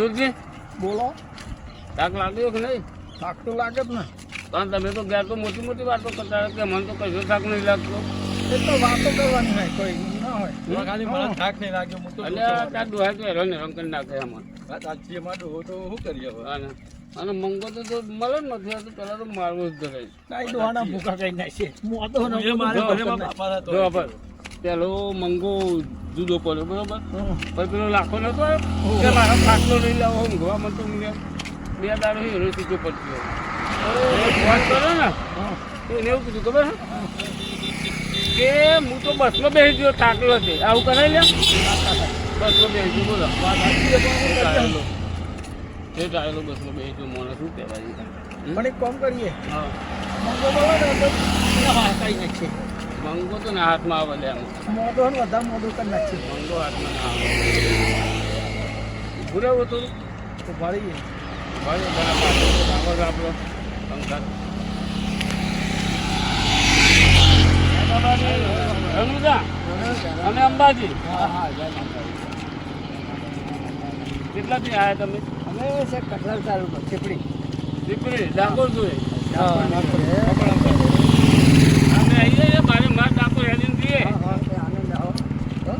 મથુરજી બોલો. તાક લાગ્યો કે નહીં? થાક તો લાગે જ ને. કારણ તમે તો ગયા તો મોટી મોટી વાતો કરતા કે મને તો કશો થાક નહીં લાગતો. એ તો વાતો કરવાની હોય કોઈ ના હોય. ખાલી મને થાક નહીં લાગ્યો હું એટલે તાર દોહાય તો હેરાન હેરાન કરી નાખે આમાં. સાચી એમાં ડોહો તો શું કરીએ હવે અને મંગો તો મળે જ નથી તો પેલા તો મારવું જ ધરાય કાંઈ દોહાના ભૂખા કઈ મારે બાપા હતા પેલો મંગો જુદો પડ્યો બરોબર? પણ પછી પેલો લાખો નતો કે મારો ખાટલો લઈ લાવો ઊંઘવા મને તો ઊંઘ્યા. બે દાડો હીરો સીધો પડતી ફોન કર્યો ને. તો એને એવું કીધું ખબર કે હું તો બસમાં બેસી ગયો થાકલો છે. આવું કરાવી લે બસમાં બેસી ગયો બોલો. એ ટાયલો બસમાં બેસી ગયો મને શું કહેવાય? પણ એક કામ કરીએ. હા. મંગો બોલો ને તો મંગો તો ના હાથમાં આવે એમ. મોઢો ને બધા મોઢું કરી નાખશે મંગો હાથમાં ના આવે. ભૂરેવું તું. તો ભાળી પાછળ ડામર આપણો સંસાર. અને અંબાજી. હા હા કેટલાથી આવ્યા તમે? અમે છે કઠલાલ તાલુકો ચીપડી. ચીપડી ડાકોર જોઈએ આવીએ છીએ મારે માર ડાકોર હેડીને જઈએ હા તે આનંદ આવો હો?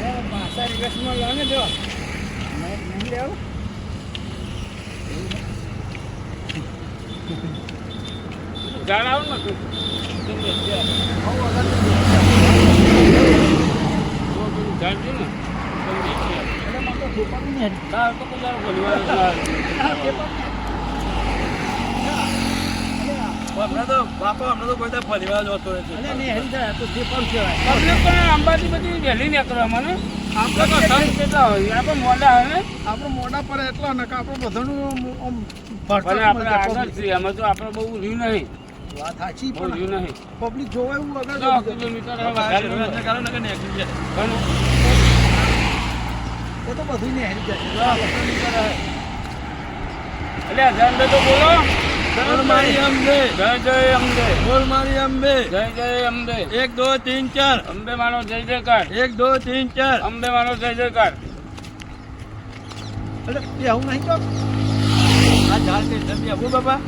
એ પાછા રિવર્સમાં લો ને ને તું ને તમે બેસી આવ. હમણાં તો બાપા હમણાં તો કોઈ ફરીવાર જ હોતો નથી અંબાજી બધી વહેલી નીકળવા મને આપણે તો સંત કેટલા હોય આપણે મોડા આવે આપણે મોઢા પર એટલા ને આપણે બધાનું આપણે આગળ છીએ એમાં તો આપણે બહુ રહ્યું નહીં વાત સાચી પણ રહ્યું નહીં પબ્લિક જોવાય એવું જોવે. કિલોમીટર હવે એ તો બધું ને હેરી જાય. દસ કિલોમીટર હવે. એટલે અજાણબે તો બોલો. બોલ અંબે. જય જય અંબે. બોલ અંબે. જય જય અંબે. એક દો તીન ચાર. અંબે માનો જય જયકાર એક દો તીન ચાર. અંબે માનો જય જયકાર એટલે એવું નહીં તો? આ ઝાડ કે આવું બાપા?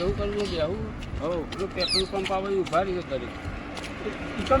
એવું કરવું આવું. હો પેટ્રોલ પંપ આવે ઊભા રહી કરી ઈકણ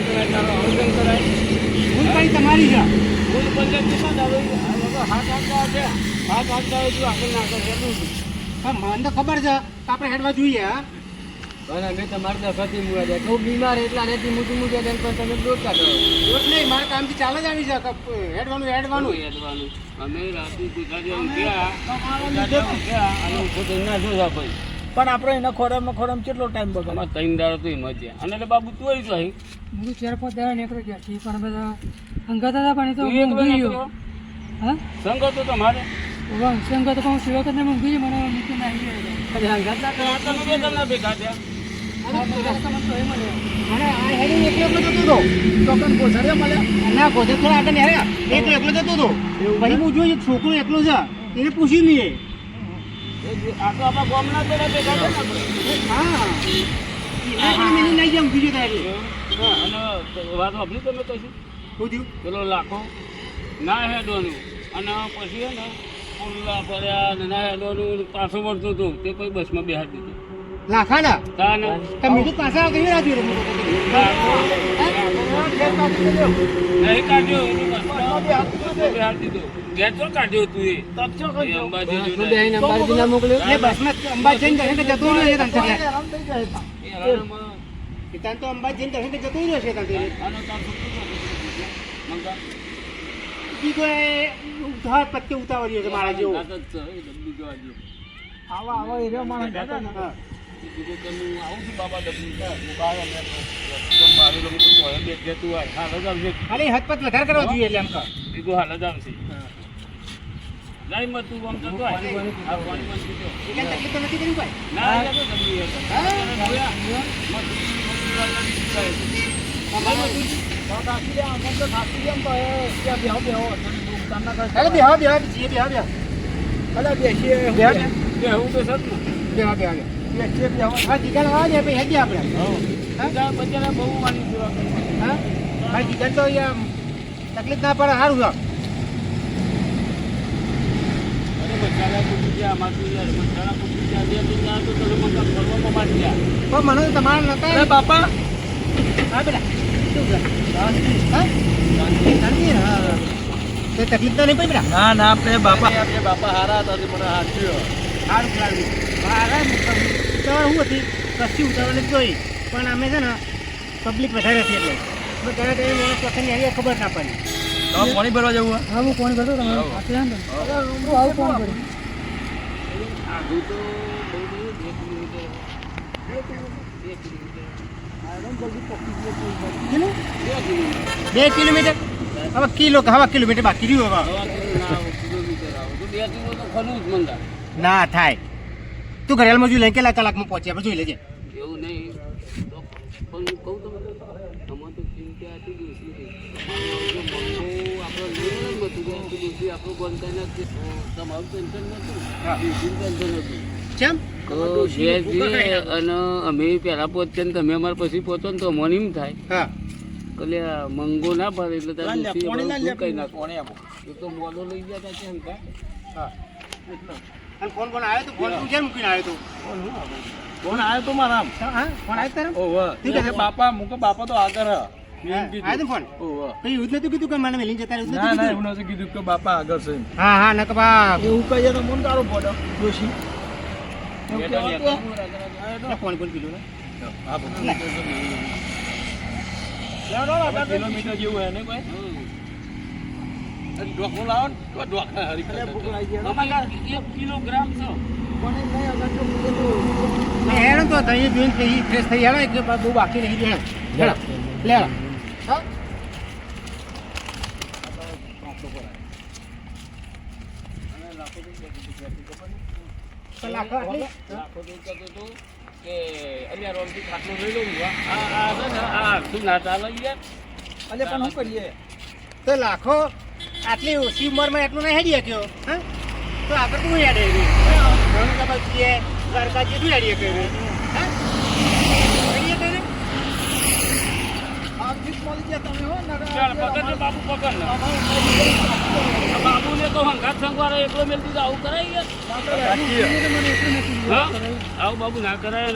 કરાય તારો આયોજન કરાય. ભૂલ કઈ તમારી છે. ભૂલ પંચાયત હાથ હાથ તો આગળ ના કરે એટલું જ. હા મને તો ખબર છે આપણે હેડવા જોઈએ હા. અને મેં તમારી ફરતી મુવા જાય. હું બીમાર એટલા નથી મૂકી મૂકે તેમ પણ તમે દોટ કાઢો દોડ નહીં મારે કામથી ચાલે જ આવી છે હેડવાનું હેડવાનું. હેડવાનું. નું અમે રાતે ઊંઘ્યા અને ઊભો ના જોયા ભાઈ. પણ આપણે એના ખોરામાં ખોરામાં કેટલો ટાઈમ બગાડે? આમાં ત્રણ દાડો તો એમ જ અને એટલે બાબુ તું આવી જાય. હું ચાર પાંચ દાડા નીકળી ગયા છીએ પણ બધા અંગત હતા પણ એ તો હું ઊંઘી ગયો. હા? સંગત હતો મારે. સંગત તો હું સેવા કરીને ઊંઘી મને મને ના આવી ગયો તો બે જણા ભેગા થયા. છોકરો એકલો છે. એને પૂછી લઈએ આપણા આપણે. વાત સાંભળી તમે કશું? પૂછ્યું? પેલો લાખો. ના હેડવાનું. અને પછી હે ને પુલ્લા પડ્યા ને હેડવાનું પાછું વળતું હતું. તે કોઈ બસમાં બેહાડી દીધું. લાખાડા તાને. તમે તો પાછા કઈ રાખ્યું લાખો- નહીં કાઢ્યો તો. કાઢ્યો તું એ. અંબાજી મોકલ્યો. એ બસમાં અંબાજી જતું રહ્યું તો અંબાજી જતું રહ્યું છે. બીજો એ ઉધાર પત્તે ઉતાવળ્યો છે મારા જેવો. આવા આવા એરિયા માણસ કીધું બે આવું છું બાબા બે. ખાલી હદપત વધારે કરવા જોઈએ એટલે એમ. કીધું હાલ જ આવશે. લાઈનમાં તું આમ સીધો. એટલે તકલીફ તો નથી કરી ભાઈ ના? બે બેસીએ બેહો બેહો બેહવું તો સત ને. બેહો બેહો તકલીફ ના પડે સારું ગયા. પણ મને તો નતા બાપા! હા બેટા. તકલીફ તો નહીં પડી બેટા? ના ના આપણે બાપા આપણે બાપા હારા હતા મને હાચ્યો સારું ખરાડું મારા ઉતાવળ શું હતી કશી ઉતાવળ જોઈ પણ અમે છે ને પબ્લિક વધારે હતી એટલે. તો ત્યારે ત્યારે માણસ પસંદ આવી ખબર ના પડી. તો પાણી ભરવા જવું હા હું કોણ ભરતો તમે આવું. કોણ કરું તો બે કિલોમીટર. બે કિલોમીટર. હવે કિલો હવે કિલોમીટર બાકી રહ્યું હવે. ના આવો, આવો. તો કિલો. ના તું ઘરેલમાં જોઈ લે કેટલા કલાકમાં પહોંચે આપણે જોઈ લેજે એવું નહીં પણ કહું તો આમાં તો ચિંતા હતી ઓછી મંગો આપણો ને બંધાઈ નથી. તમારું ટેન્શન. હા. ટેન્શન હતું. કેમ અને અમે પહેલા પહોંચીએ ને તમે અમારે પછી પહોંચો ને તો મને એમ થાય હા કે આ મંગો ના ભરે એટલે કઈ નાખો પાણી આપો. એ તો મોડો લઈ ગયા તા કેમ કા હા અને ફોન ફોન આવ્યો તો ફોન તું કેમ મૂકીને આવ્યો તો? ફોન આવ્યો તો મારા આમ. હા ફોન આવ્યો તારે? ઓવે. ઠીક છે. બાપા મૂકો બાપા તો આગળ આવ્યો ફોન? ઓવે. કઈ એવું કીધું કે મને મેલીને જતા રહ્યું ના ના એવું નથી કીધું કે બાપા આગળ છે હા હા નક બા એવું કહીએ તો મને તારો બેટા. હોય? ફોન કોણ કીધું ને? હા, કિલોમીટર જેવું હોય ને કોઈ? ડોકું લાવો ને તો ડોકા હરી એક કિલોગ્રામ છે હેડો તો તઈ જોઈને ફ્રેશ થઈ હેડો બહુ બાકી નહીં હેડો હેડો લે હેડો હા લાખો આટલી? લાખો તો કે અલ્યા રોમથી ખાટલો લઈ લઉં આ આ આખું ના ચાલે યાર અલે પણ શું કરીએ તો લાખો આટલી ઓછી ઉંમરમાં એટલું નહીં હેડી શક્યો હા? તો આગળ શું હેડે ઘણું ખબર છીએ દ્વારકા જેટલું હેડીએ કર્યું? હા? હેડીએ કર્યું? ચાલ ને બાપુ પકડ બાબુને તો હંગાત સંગવારે એકલો મેલતી તો આવું કરાય આવું બાબુ ના કરાય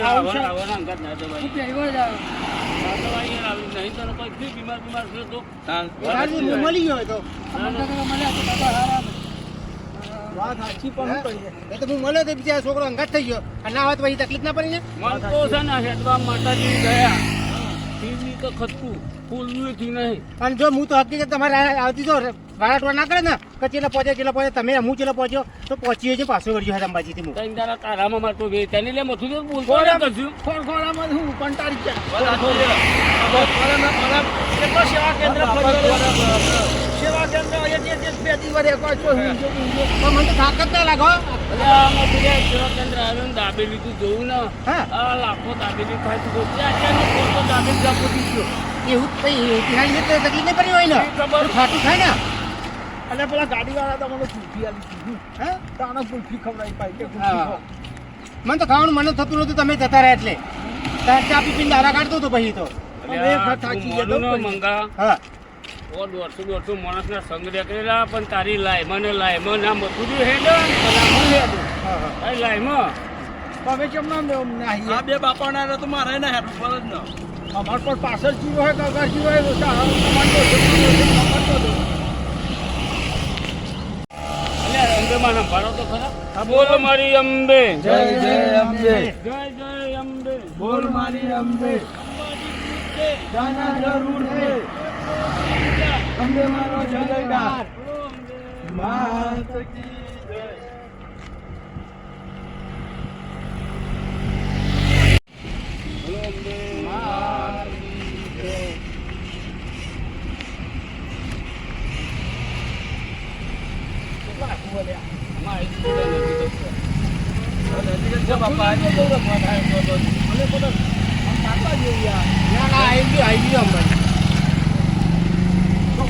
હંગાત ના દવાય કોઈ બી બીમાર બીમાર તો મળી ગયો હોય તો. વાત સાચી પણ શું તો હું મળ્યો તો બિચારો છોકરો અંગાત થઈ ગયો. અને ના હોય તો પછી તકલીફ ના પડી ને? મન તો છે ને હેડવા માતાજી ગયા. ખતકું ફૂલનું થી નહીં અને જો હું તો હકીકત તમારે આવતી જો વાળાટવા ના કરે ને કે ચેલા પહોંચે ચેલા પહોંચે તમે હું ચેલા પહોંચ્યો તો પહોંચીએ છે પાછો વળ્યો હાથ અંબાજીથી હું તઈ તારા તારામાં મારતો બે તેને લે મથું તો બોલતો ને કશું ખોળખોળામાં હું કંટાળી જાય ખોળા કેટલો સેવા કેન્દ્ર ફર્યો. સેવા કેન્દ્ર અહીંયા જે- જે બે દિવસ એકવાર જો હું જો હું જો. પણ મને તો થાક જ ના લાગો અરે આમાં પેલા કેન્દ્ર દાબેલી તું અને મને કુલ્ફી આલી. હા તાણે કુલ્ફી ખવડાવી પાઈ. મને તો ખાવાનું મને થતું નતું તમે જતા રહ્યા એટલે ચા પી પીને દારા કાઢતો હતો પછી તો મંગા હા ઓ દોઢસો દોઢસો માણસના સંગ દેખેલા પણ તારી લાય મને લાય મને આ મથું હેડ આ મને હા હા. આ લાયમાં તમે કેમ ના? આ બે બાપાના તો મારે ના હેઠ ઉપર જ ન. અમાર પર પાછળ જીવ હોય કાકા જીવ હોય બોલ. મારી અંબે. જય જય અંબે. જય જય અંબે. બોલ મારી અંબે. જાના જરૂર છે અંબે મારો જયકાર માત કી જય માત કી જય ના ના આવી ગયું આવી ગયું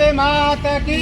वंदे माता की